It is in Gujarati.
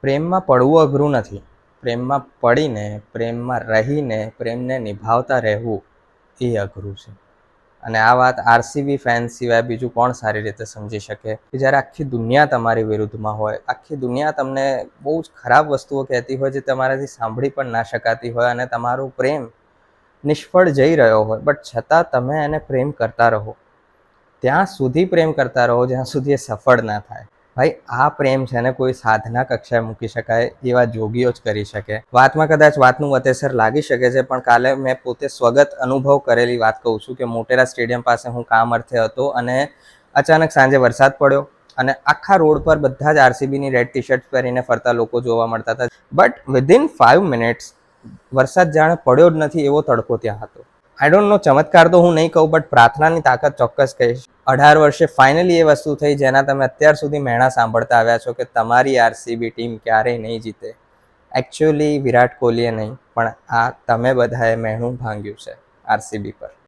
પ્રેમમાં પડવું અઘરું નથી. પ્રેમમાં પડીને, પ્રેમમાં રહીને, પ્રેમને નિભાવતા રહેવું એ અઘરું છે. અને આ વાત આરસીબી ફેન સિવાય બીજું કોણ સારી રીતે સમજી શકે? કે જ્યારે આખી દુનિયા તમારી વિરુદ્ધમાં હોય, આખી દુનિયા તમને બહુ જ ખરાબ વસ્તુઓ કહેતી હોય જે તમારાથી સાંભળી પણ ના શકાતી હોય અને તમારો પ્રેમ નિષ્ફળ જઈ રહ્યો હોય. બટ છતાં તમે એને પ્રેમ કરતા રહો. ત્યાં સુધી પ્રેમ કરતા રહો જ્યાં સુધી એ સફળ ના થાય. ભાઈ, આ પ્રેમ છે ને કોઈ સાધના કક્ષાએ મૂકી શકાય એવા જોગીઓ જ કરી શકે. વાતમાં કદાચ વાતનું વતેસર લાગી શકે છે, પણ કાલે મેં પોતે સ્વગત અનુભવ કરેલી વાત કહું છું કે મોટેરા સ્ટેડિયમ પાસે હું કામ અર્થે હતો અને અચાનક સાંજે વરસાદ પડ્યો અને આખા રોડ પર બધા જ આરસીબીની રેડ ટી શર્ટ પહેરીને ફરતા લોકો જોવા મળતા હતા. બટ વિધિન ફાઇવ મિનિટ્સ વરસાદ જાણે પડ્યો જ નથી એવો તડકો ત્યાં હતો. આઈ ડોન્ટ નો ચમત્કાર તો હું નહીં કહું બટ પ્રાર્થનાની તાકાત ચોક્કસ કહીશ. અઢાર વર્ષે ફાઇનલી એ વસ્તુ થઈ જેના તમે અત્યાર સુધી મેણા સાંભળતા આવ્યા છો કે તમારી આરસીબી ટીમ ક્યારેય નહીં જીતે. એકચ્યુઅલી વિરાટ કોહલીએ નહીં, પણ આ તમે બધાએ મહેણું ભાંગ્યું છે આરસીબી પર.